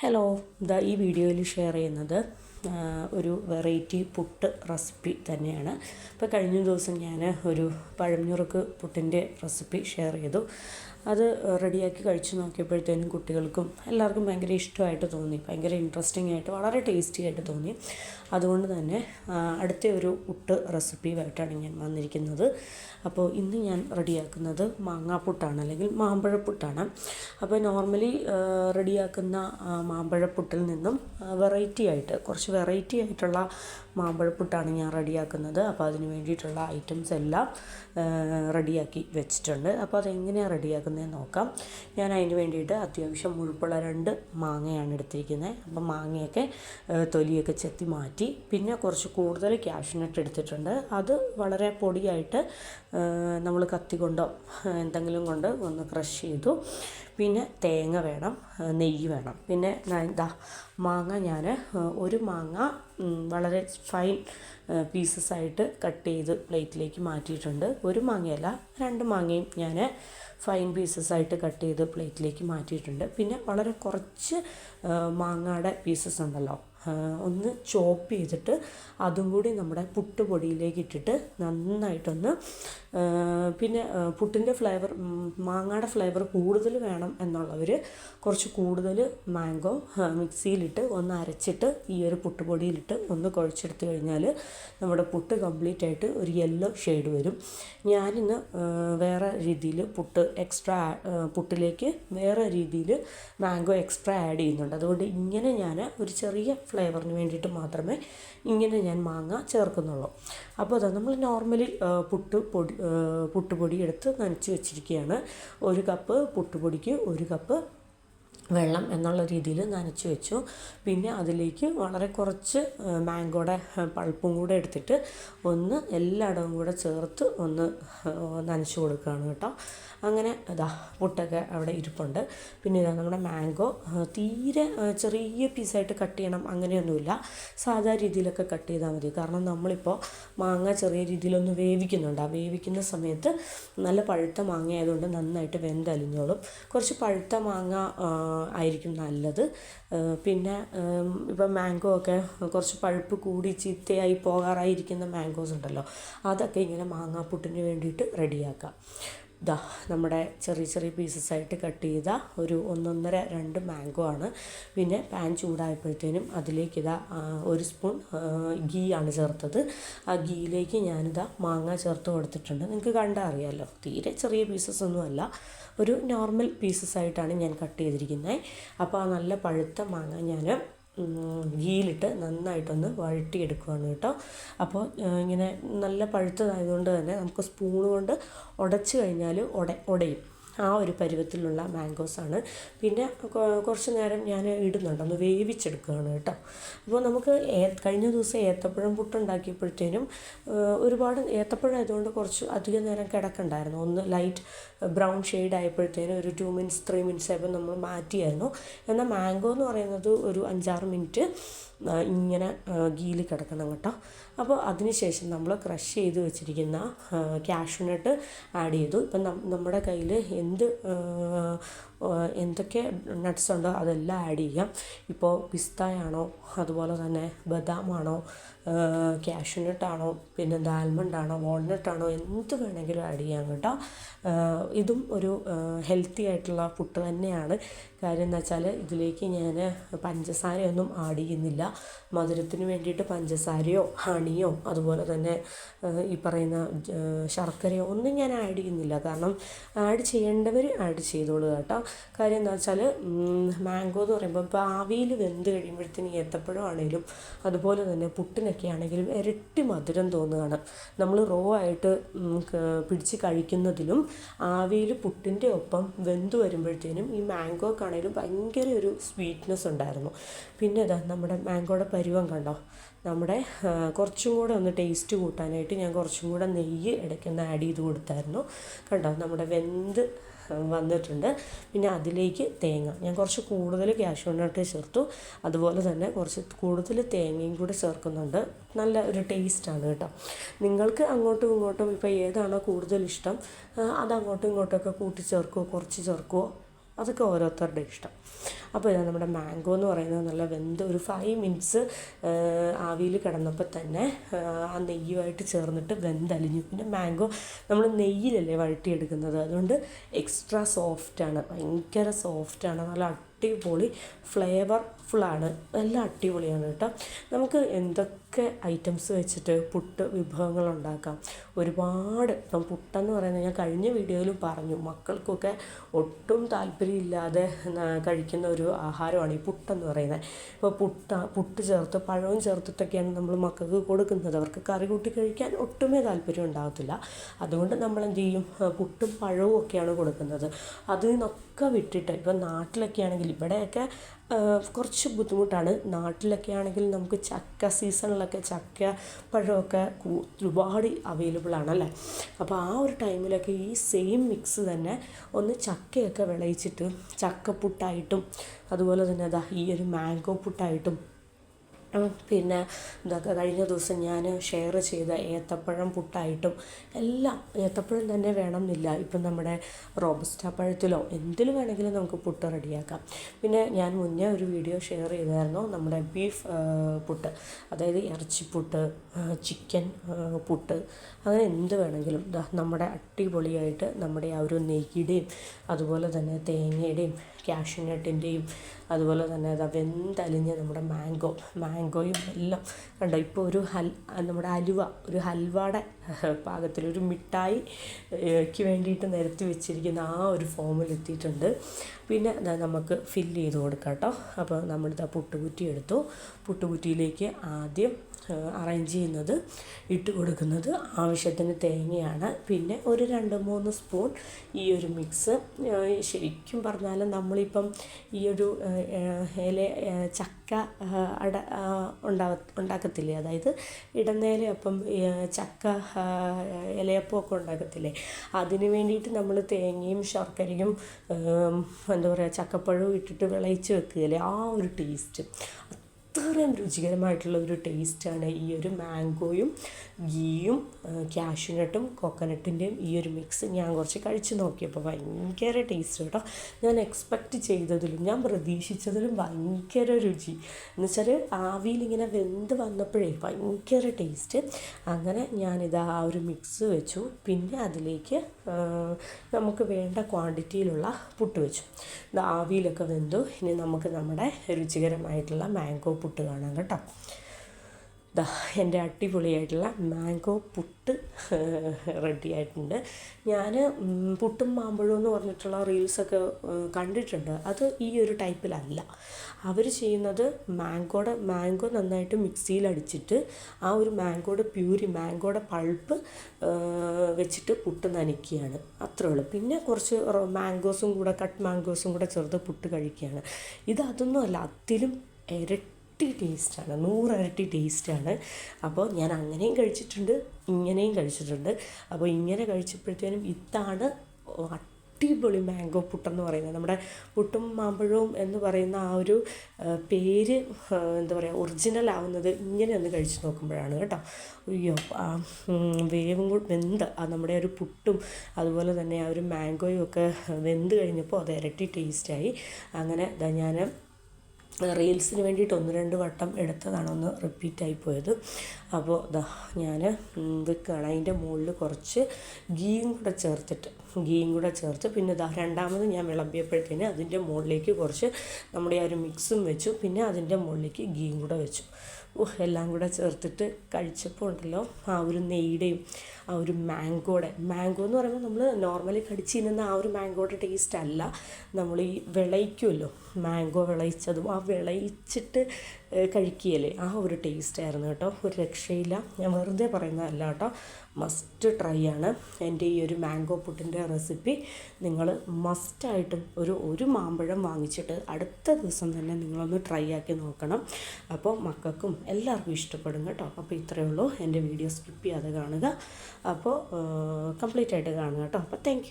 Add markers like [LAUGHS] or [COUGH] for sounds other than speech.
Hello ഇതാ ഈ വീഡിയോയിൽ ഷെയർ ചെയ്യുന്നത് ഒരു വെറൈറ്റി പുട്ട് റെസിപ്പി തന്നെയാണ്. ഇപ്പോൾ കഴിഞ്ഞ ദിവസം ഞാൻ ഒരു പഴഞ്ഞുറുക്ക് പുട്ടിന്റെ റെസിപ്പി ഷെയർ ചെയ്തു. അത് റെഡിയാക്കി കഴിച്ചു നോക്കിയപ്പോഴത്തേനും കുട്ടികൾക്കും എല്ലാവർക്കും ഭയങ്കര ഇഷ്ടമായിട്ട് തോന്നി. ഭയങ്കര ഇൻട്രസ്റ്റിംഗ് ആയിട്ട് വളരെ ടേസ്റ്റി ആയിട്ട് തോന്നി. അതുകൊണ്ട് തന്നെ അടുത്ത ഒരു പുട്ട് റെസിപ്പിയുമായിട്ടാണ് ഞാൻ വന്നിരിക്കുന്നത്. അപ്പോൾ ഇന്ന് ഞാൻ റെഡിയാക്കുന്നത് മാങ്ങാപ്പുട്ടാണ് അല്ലെങ്കിൽ മാമ്പഴപ്പുട്ടാണ്. അപ്പോൾ നോർമലി റെഡിയാക്കുന്ന മാമ്പഴപ്പുട്ടിൽ നിന്നും വെറൈറ്റി ആയിട്ട് കുറച്ച് വെറൈറ്റി ആയിട്ടുള്ള മാമ്പഴപ്പുട്ടാണ് ഞാൻ റെഡിയാക്കുന്നത്. അപ്പോൾ അതിന് വേണ്ടിയിട്ടുള്ള ഐറ്റംസ് എല്ലാം റെഡിയാക്കി വെച്ചിട്ടുണ്ട്. അപ്പോൾ അതെങ്ങനെയാണ് റെഡിയാക്കുന്നതെന്ന് നോക്കാം. ഞാൻ അതിന് വേണ്ടിയിട്ട് അത്യാവശ്യം മുഴുപ്പുള്ള രണ്ട് മാങ്ങയാണ് എടുത്തിരിക്കുന്നത്. അപ്പം മാങ്ങയൊക്കെ തൊലിയൊക്കെ ചെത്തി മാറ്റി പിന്നെ കുറച്ച് കൂടുതൽ ക്യാഷ്നട്ട് എടുത്തിട്ടുണ്ട്. അത് വളരെ പൊടിയായിട്ട് നമ്മൾ കത്തി കൊണ്ടോ എന്തെങ്കിലും കൊണ്ട് ഒന്ന് ക്രഷ് ചെയ്തു. പിന്നെ തേങ്ങ വേണം നെയ്യ് വേണം. പിന്നെ ഇതാ മാങ്ങ ഞാൻ ഒരു മാങ്ങ വളരെ ഫൈൻ പീസസ് ആയിട്ട് കട്ട് ചെയ്ത് പ്ലേറ്റിലേക്ക് മാറ്റിയിട്ടുണ്ട്. ഒരു മാങ്ങയല്ല രണ്ട് മാങ്ങയും ഞാൻ ഫൈൻ പീസസ് ആയിട്ട് കട്ട് ചെയ്ത് പ്ലേറ്റിലേക്ക് മാറ്റിയിട്ടുണ്ട്. പിന്നെ വളരെ കുറച്ച് മാങ്ങയുടെ പീസസ് ഉണ്ടല്ലോ. ഒന്ന് ചോപ്പ് ചെയ്തിട്ട് അതും കൂടി നമ്മുടെ പുട്ട് പൊടിയിലേക്ക് ഇട്ടിട്ട് നന്നായിട്ടൊന്ന് പിന്നെ പുട്ടിന്റെ ഫ്ലേവർ മാങ്ങയുടെ ഫ്ലേവർ കൂടുതൽ വേണം എന്നുള്ളവർ കുറച്ച് കൂടുതൽ മാംഗോ മിക്സിയിലിട്ട് ഒന്ന് അരച്ചിട്ട് ഈ ഒരു പുട്ട് പൊടിയിലിട്ട് ഒന്ന് കുഴച്ചെടുത്ത് കഴിഞ്ഞാൽ നമ്മുടെ പുട്ട് കംപ്ലീറ്റ് ആയിട്ട് ഒരു യെല്ലോ ഷെയ്ഡ് വരും. ഞാനിന്ന് വേറെ രീതിയിൽ പുട്ട് എക്സ്ട്രാ പുട്ടിലേക്ക് വേറെ രീതിയിൽ മാംഗോ എക്സ്ട്രാ ആഡ് ചെയ്യുന്നുണ്ട്. അതുകൊണ്ട് ഇങ്ങനെ ഞാൻ ഒരു ചെറിയ ഫ്ലേവറിന് വേണ്ടിയിട്ട് മാത്രമേ ഇങ്ങനെ ഞാൻ മാങ്ങ ചേർക്കുന്നുള്ളൂ. അപ്പോൾ അതാ നമ്മൾ നോർമലി പുട്ട് പൊടി പുട്ടുപൊടി എടുത്ത് നനച്ച് വെച്ചിരിക്കുകയാണ്. ഒരു കപ്പ് പുട്ടുപൊടിക്ക് ഒരു കപ്പ് വെള്ളം എന്നുള്ള രീതിയിൽ നനച്ച് വെച്ചു. പിന്നെ അതിലേക്ക് വളരെ കുറച്ച് മാങ്കോടെ പൾപ്പും കൂടെ എടുത്തിട്ട് ഒന്ന് എല്ലായിടവും കൂടെ ചേർത്ത് ഒന്ന് നനച്ച് കൊടുക്കുകയാണ് കേട്ടോ. അങ്ങനെ ഇതാ പുട്ടൊക്കെ അവിടെ ഇരിപ്പുണ്ട്. പിന്നെ ഇതാ നമ്മുടെ മാങ്കോ തീരെ ചെറിയ പീസായിട്ട് കട്ട് ചെയ്യണം അങ്ങനെയൊന്നുമില്ല. സാധാ രീതിയിലൊക്കെ കട്ട് ചെയ്താൽ മതി. കാരണം നമ്മളിപ്പോൾ മാങ്ങ ചെറിയ രീതിയിലൊന്ന് വേവിക്കുന്നുണ്ട്. ആ വേവിക്കുന്ന സമയത്ത് നല്ല പഴുത്ത മാങ്ങ ആയതുകൊണ്ട് നന്നായിട്ട് വെന്തലിഞ്ഞോളും. കുറച്ച് പഴുത്ത മാങ്ങ ആയിരിക്കും നല്ലത്. പിന്നെ ഇപ്പം മാംഗോ ഒക്കെ കുറച്ച് പഴുപ്പ് കൂടി ചീത്തയായി പോകാറായിരിക്കുന്ന മാംഗോസ് ഉണ്ടല്ലോ അതൊക്കെ ഇങ്ങനെ മാങ്ങാപ്പുട്ടിന് വേണ്ടിയിട്ട് റെഡിയാക്കാം ഇതാ നമ്മുടെ ചെറിയ ചെറിയ പീസസ് ആയിട്ട് കട്ട് ചെയ്ത ഒരു ഒന്നൊന്നര രണ്ട് മാംഗോ ആണ്. പിന്നെ പാൻ ചൂടായപ്പോഴത്തേനും അതിലേക്ക് ഇതാ ഒരു സ്പൂൺ ഗീ ആണ് ചേർത്തത്. ആ ഗീയിലേക്ക് ഞാനിതാ മാങ്ങ ചേർത്ത് കൊടുത്തിട്ടുണ്ട്. നിങ്ങൾക്ക് കണ്ടാൽ അറിയാമല്ലോ തീരെ ചെറിയ പീസസ് ഒന്നുമല്ല ഒരു നോർമൽ പീസസ് ആയിട്ടാണ് ഞാൻ കട്ട് ചെയ്തിരിക്കുന്നത് അപ്പോൾ ആ നല്ല പഴുത്ത മാങ്ങ ഞാൻ ഗീയിലിട്ട് നന്നായിട്ടൊന്ന് വഴറ്റിയെടുക്കുകയാണ് കേട്ടോ. അപ്പോൾ ഇങ്ങനെ നല്ല പഴുത്തതായതുകൊണ്ട് തന്നെ നമുക്ക് സ്പൂണ് കൊണ്ട് ഉടച്ച് കഴിഞ്ഞാൽ ഉട ഉടയും. ആ ഒരു പരുവത്തിലുള്ള മാംഗോസാണ് പിന്നെ കുറച്ച് നേരം ഞാൻ ഇടുന്നുണ്ട്. ഒന്ന് വേവിച്ചെടുക്കുകയാണ് കേട്ടോ. അപ്പോൾ നമുക്ക് കഴിഞ്ഞ ദിവസം ഏത്തപ്പഴം പുട്ടുണ്ടാക്കിയപ്പോഴത്തേനും ഒരുപാട് ഏത്തപ്പഴം ആയതുകൊണ്ട് കുറച്ച് അധികം നേരം കിടക്കണ്ടായിരുന്നു. ഒന്ന് ലൈറ്റ് ബ്രൗൺ ഷെയ്ഡ് ആയപ്പോഴത്തേനും ഒരു ടു മിനിറ്റ്സ് ത്രീ മിനിറ്റ്സ് ആയപ്പോൾ നമ്മൾ മാറ്റിയായിരുന്നു. എന്നാൽ മാംഗോ എന്ന് പറയുന്നത് ഒരു അഞ്ചാറ് മിനിറ്റ് ഇങ്ങനെ ഗീലി കിടക്കണം കേട്ടോ. അപ്പോൾ അതിനുശേഷം നമ്മൾ ക്രഷ് ചെയ്ത് വെച്ചിരിക്കുന്ന ക്യാഷ്യൂനട്ട് ആഡ് ചെയ്തു. ഇപ്പം നമ്മുടെ കയ്യിൽ എന്ത് എന്തൊക്കെ നട്ട്സ് ഉണ്ടോ അതെല്ലാം ആഡ് ചെയ്യാം. ഇപ്പോൾ പിസ്തയാണോ അതുപോലെ തന്നെ ബദാമാണോ ക്യാഷ്യൂനട്ടാണോ പിന്നെ ആൽമണ്ടാണോ വാൾനട്ടാണോ എന്ത് വേണമെങ്കിലും ആഡ് ചെയ്യാം കേട്ടോ. ഇതും ഒരു ഹെൽത്തി ആയിട്ടുള്ള പുട്ട് തന്നെയാണ്. കാര്യം എന്താ വെച്ചാൽ ഇതിലേക്ക് ഞാൻ പഞ്ചസാരയൊന്നും ആഡ് ചെയ്യുന്നില്ല. മധുരത്തിന് വേണ്ടിയിട്ട് പഞ്ചസാരയോ ഹണിയോ അതുപോലെ തന്നെ ഈ പറയുന്ന ശർക്കരയോ ഒന്നും ഞാൻ ആഡ് ചെയ്യുന്നില്ല. കാരണം ആഡ് ചെയ്യേണ്ടവർ ആഡ് ചെയ്തോളൂ കേട്ടോ. കാര്യം എന്താ വെച്ചാൽ മാംഗോ എന്ന് പറയുമ്പോൾ ഇപ്പോൾ ആവിയിൽ വെന്ത് കഴിയുമ്പോഴത്തേന് ഏത്തപ്പഴം ആണെങ്കിലും അതുപോലെ തന്നെ പുട്ടിനൊക്കെ ആണെങ്കിലും ഇരട്ടി മധുരം തോന്നുകയാണ്. നമ്മൾ റോ ആയിട്ട് പിടിച്ച് കഴിക്കുന്നതിലും ആവിയിൽ പുട്ടിന്റെ ഒപ്പം വെന്ത് വരുമ്പോഴത്തേനും ഈ മാംഗോക്കാണെങ്കിലും ഭയങ്കര ഒരു സ്വീറ്റ്നെസ് ഉണ്ടായിരുന്നു. പിന്നെ ഇതാ നമ്മുടെ മാംഗോയുടെ പരുവം കണ്ടോ? നമ്മുടെ കുറച്ചും കൂടെ ഒന്ന് ടേസ്റ്റ് കൂട്ടാനായിട്ട് ഞാൻ കുറച്ചും കൂടെ നെയ്യ് ഇടയ്ക്കൊന്ന് ആഡ് ചെയ്ത് കൊടുത്തായിരുന്നു. കണ്ടോ? നമ്മുടെ വെന്ത് വന്നിട്ടുണ്ട്. പിന്നെ അതിലേക്ക് തേങ്ങ. ഞാൻ കുറച്ച് കൂടുതൽ ക്യാഷ് ക്യാഷ്യൂനട്ട് ചേർത്തു. അതുപോലെ തന്നെ കുറച്ച് കൂടുതൽ തേങ്ങയും കൂടി ചേർക്കുന്നുണ്ട്. നല്ല ഒരു ടേസ്റ്റാണ് കേട്ടോ. നിങ്ങൾക്ക് അങ്ങോട്ടും ഇങ്ങോട്ടും ഇപ്പോൾ ഏതാണോ കൂടുതൽ ഇഷ്ടം അത് അങ്ങോട്ടും ഇങ്ങോട്ടൊക്കെ കൂട്ടി ചേർക്കുമോ കുറച്ച് ചേർക്കുമോ അതൊക്കെ ഓരോരുത്തരുടെ ഇഷ്ടം. അപ്പോൾ ഇതാ നമ്മുടെ മാംഗോ എന്ന് പറയുന്നത് നല്ല വെന്ത് ഒരു ഫൈവ് മിനിറ്റ്സ് ആവിയിൽ കിടന്നപ്പോൾ തന്നെ ആ നെയ്യുമായിട്ട് ചേർന്നിട്ട് വെന്തലിഞ്ഞു. പിന്നെ മാംഗോ നമ്മൾ നെയ്യിലല്ലേ വഴറ്റിയെടുക്കുന്നത്. അതുകൊണ്ട് എക്സ്ട്രാ സോഫ്റ്റാണ് ഭയങ്കര സോഫ്റ്റാണ് നല്ല അടിപൊളി ഫ്ലേവർഫുള്ളാണ്. എല്ലാം അടിപൊളിയാണ് കേട്ടോ. നമുക്ക് എന്തൊക്കെ ഐറ്റംസ് വെച്ചിട്ട് പുട്ട് വിഭവങ്ങൾ ഉണ്ടാക്കാം ഒരുപാട്. ഇപ്പം പുട്ടെന്ന് പറയുന്നത് ഞാൻ കഴിഞ്ഞ വീഡിയോയിലും പറഞ്ഞു. മക്കൾക്കൊക്കെ ഒട്ടും താല്പര്യമില്ലാതെ കഴിക്കുന്ന ഒരു ആഹാരമാണ് ഈ പുട്ടെന്ന് പറയുന്നത്. ഇപ്പോൾ പുട്ട പുട്ട് ചേർത്ത് പഴവും ചേർത്തിട്ടൊക്കെയാണ് നമ്മൾ മക്കൾക്ക് കൊടുക്കുന്നത്. അവർക്ക് കറി കൂട്ടി കഴിക്കാൻ ഒട്ടുമേ താല്പര്യം ഉണ്ടാകത്തില്ല. അതുകൊണ്ട് നമ്മൾ എന്ത് ചെയ്യും പുട്ടും പഴവും ഒക്കെയാണ് കൊടുക്കുന്നത്. അതിൽ നിന്നൊക്കെ വിട്ടിട്ട് ഇപ്പോൾ നാട്ടിലൊക്കെ ആണെങ്കിൽ ഇവിടെയൊക്കെ കുറച്ച് ബുദ്ധിമുട്ടാണ്. നാട്ടിലൊക്കെ ആണെങ്കിൽ നമുക്ക് ചക്ക സീസണിലൊക്കെ ചക്ക പഴമൊക്കെ ഒരുപാട് അവൈലബിൾ ആണല്ലേ അപ്പോൾ ആ ഒരു ടൈമിലൊക്കെ ഈ സെയിം മിക്സ് തന്നെ ഒന്ന് ചക്കയൊക്കെ വിളയിച്ചിട്ട് ചക്കപ്പുട്ടായിട്ടും അതുപോലെ തന്നെ അതാ ഈ ഒരു മാംഗോ പുട്ടായിട്ടും പിന്നെ ഇതൊക്കെ കഴിഞ്ഞ ദിവസം ഞാൻ ഷെയർ ചെയ്ത ഏത്തപ്പഴം പുട്ടായിട്ടും എല്ലാം ഏത്തപ്പഴം തന്നെ വേണം എന്നില്ല ഇപ്പം നമ്മുടെ റോബസ്റ്റ പഴത്തിലോ എന്തിൽ വേണമെങ്കിലും നമുക്ക് പുട്ട് റെഡിയാക്കാം. പിന്നെ ഞാൻ മുന്നേ ഒരു വീഡിയോ ഷെയർ ചെയ്തായിരുന്നു നമ്മുടെ ബീഫ് പുട്ട്. അതായത് ഇറച്ചിപ്പുട്ട് ചിക്കൻ പുട്ട്. അങ്ങനെ എന്ത് വേണമെങ്കിലും നമ്മുടെ അടിപൊളിയായിട്ട് നമ്മുടെ ആ ഒരു നെയ്യുടെയും അതുപോലെ തന്നെ തേങ്ങയുടെയും കാഷ്യൂനട്ടിന്റെയും അതുപോലെ തന്നെ അതാ വെന്തലിഞ്ഞ നമ്മുടെ മാംഗോ മാംഗോയും എല്ലാം കണ്ടോ? ഇപ്പോൾ ഒരു ഹൽ നമ്മുടെ അലുവ ഒരു ഹൽവയുടെ പാകത്തിൽ ഒരു മിഠായി ക്ക് വേണ്ടിയിട്ട് നിരത്തി വെച്ചിരിക്കുന്ന ആ ഒരു ഫോമിൽ എത്തിയിട്ടുണ്ട്. പിന്നെ നമുക്ക് ഫില്ല് ചെയ്ത് കൊടുക്കാം കേട്ടോ അപ്പോൾ നമ്മളിത് ആ പുട്ടുകുറ്റി എടുത്തു. പുട്ടുകുറ്റിയിലേക്ക് ആദ്യം അറേഞ്ച് ചെയ്യുന്നത് ഇട്ട് കൊടുക്കുന്നത് ആവശ്യത്തിന് തേങ്ങയാണ്. പിന്നെ ഒരു രണ്ട് മൂന്ന് സ്പൂൺ ഈ ഒരു മിക്സ് ശരിക്കും പറഞ്ഞാൽ നമ്മളിപ്പം ഈ ഒരു ഇല ചക്ക അട ഉണ്ടാ ഉണ്ടാക്കത്തില്ലേ? അതായത് ഇടനേലയപ്പം ചക്ക ഇലയപ്പമൊക്കെ ഉണ്ടാക്കത്തില്ലേ? അതിന് വേണ്ടിയിട്ട് നമ്മൾ തേങ്ങയും ശർക്കരയും എന്താ പറയുക ചക്കപ്പഴവും ഇട്ടിട്ട് വിളയിച്ച് വെക്കുകയില്ലേ? ആ ഒരു ടേസ്റ്റ്. അത്രയും രുചികരമായിട്ടുള്ള ഒരു ടേസ്റ്റാണ് ഈ ഒരു മാംഗോയും ഗീയും കാഷ്യൂനട്ടും കോക്കനട്ടിന്റെയും ഈ ഒരു മിക്സ്. ഞാൻ കുറച്ച് കഴിച്ചു നോക്കിയപ്പോൾ ഭയങ്കര ടേസ്റ്റ് കേട്ടോ. ഞാൻ എക്സ്പെക്റ്റ് ചെയ്തതിലും ഞാൻ പ്രതീക്ഷിച്ചതിലും ഭയങ്കര രുചി. എന്ന് വെച്ചാൽ ആവിയിൽ ഇങ്ങനെ വെന്ത് വന്നപ്പോഴേ ഭയങ്കര ടേസ്റ്റ്. അങ്ങനെ ഞാനിത് ആ ഒരു മിക്സ് വെച്ചു. പിന്നെ അതിലേക്ക് നമുക്ക് വേണ്ട ക്വാണ്ടിറ്റിയിലുള്ള പുട്ട് വെച്ചു. ആവിയിലൊക്കെ വെന്തു. ഇനി നമുക്ക് നമ്മുടെ രുചികരമായിട്ടുള്ള മാംഗോ പുട്ട് കാണാം കേട്ടോ. എന്റെ അടിപൊളിയായിട്ടുള്ള മാംഗോ പുട്ട് [LAUGHS] റെഡി ആയിട്ടുണ്ട്. ഞാൻ പുട്ടും മാമ്പഴവും എന്ന് പറഞ്ഞിട്ടുള്ള റീൽസൊക്കെ കണ്ടിട്ടുണ്ട്. അത് ഈ ഒരു ടൈപ്പിലല്ല അവർ ചെയ്യുന്നത് മാംഗോയുടെ മാംഗോ നന്നായിട്ട് മിക്സിയിൽ അടിച്ചിട്ട് ആ ഒരു മാംഗോയുടെ പ്യൂരി മാംഗോയുടെ പൾപ്പ് വെച്ചിട്ട് പുട്ട് നനയ്ക്കുകയാണ്. അത്രേ ഉള്ളൂ. പിന്നെ കുറച്ച് മാംഗോസും കൂടെ കട്ട് മാംഗോസും കൂടെ ചെറുത് പുട്ട് കഴിക്കുകയാണ്. ഇത് അതൊന്നും അല്ല അതിലും ഇരട്ടി ഇരട്ടി ടേസ്റ്റാണ്. നൂറിരട്ടി ടേസ്റ്റാണ്. അപ്പോൾ ഞാൻ അങ്ങനെയും കഴിച്ചിട്ടുണ്ട് ഇങ്ങനെയും കഴിച്ചിട്ടുണ്ട്. അപ്പോൾ ഇങ്ങനെ കഴിച്ചപ്പോഴത്തേനും ഇതാണ് അടിപൊളി മാംഗോ പുട്ടെന്ന് പറയുന്നത്. നമ്മുടെ പുട്ടും മാമ്പഴവും എന്ന് പറയുന്ന ആ ഒരു പേര് എന്താ പറയുക ഒറിജിനൽ ആവുന്നത് ഇങ്ങനെ ഒന്ന് കഴിച്ച് നോക്കുമ്പോഴാണ് കേട്ടോ. അയ്യോ ആ വേവും കൂടി വെന്ത് ആ നമ്മുടെ ഒരു പുട്ടും അതുപോലെ തന്നെ ആ ഒരു മാംഗോയും ഒക്കെ വെന്ത് കഴിഞ്ഞപ്പോൾ അത് ഇരട്ടി ടേസ്റ്റായി. അങ്ങനെ ഞാൻ റീൽസിന് വേണ്ടിയിട്ട് ഒന്ന് രണ്ട് വട്ടം എടുത്തതാണ് ഒന്ന് റിപ്പീറ്റായി പോയത്. അപ്പോൾ ദാ ഞാൻ വെക്കുകയാണ് അതിന്റെ മുകളിൽ കുറച്ച് ഗീയും കൂടെ ചേർത്തിട്ട് ഗീയും കൂടെ ചേർത്ത് പിന്നെ ദാ രണ്ടാമത് ഞാൻ വിളമ്പിയപ്പോഴത്തേന് അതിന്റെ മുകളിലേക്ക് കുറച്ച് നമ്മുടെ ആ ഒരു മിക്സും വെച്ചു. പിന്നെ അതിന്റെ മുകളിലേക്ക് ഗീയും കൂടെ വെച്ചു. എല്ലാം കൂടെ ചേർത്തിട്ട് കഴിച്ചപ്പോൾ ഉണ്ടല്ലോ ആ ഒരു നെയ്യുടെയും ആ ഒരു മാംഗോയുടെ മാംഗോ എന്ന് പറയുമ്പോൾ നമ്മൾ നോർമലി കടിച്ച് തിന്നുന്ന ആ ഒരു മാംഗോയുടെ ടേസ്റ്റ് അല്ല. നമ്മൾ ഈ വിളയിക്കുമല്ലോ മാംഗോ വിളയിച്ചതും ആ വിളയിച്ചിട്ട് കഴിക്കുകയല്ലേ? ആ ഒരു ടേസ്റ്റ് ആയിരുന്നു കേട്ടോ ഒരു രക്ഷയില്ല. ഞാൻ വെറുതെ പറയുന്നതല്ല കേട്ടോ. മസ്റ്റ് ട്രൈ ആണ്. എന്റെ ഈ ഒരു മാംഗോ പുട്ടിന്റെ റെസിപ്പി നിങ്ങൾ മസ്റ്റായിട്ടും ഒരു ഒരു മാമ്പഴം വാങ്ങിച്ചിട്ട് അടുത്ത ദിവസം തന്നെ നിങ്ങളൊന്ന് ട്രൈ ആക്കി നോക്കണം. അപ്പോൾ മക്കൾക്കും എല്ലാവർക്കും ഇഷ്ടപ്പെടും കേട്ടോ. അപ്പോൾ ഇത്രയേ ഉള്ളൂ. എന്റെ വീഡിയോ സ്കിപ്പ് ചെയ്യാതെ കാണുക. അപ്പോൾ കംപ്ലീറ്റ് ആയിട്ട് കാണുക കേട്ടോ. അപ്പോൾ താങ്ക്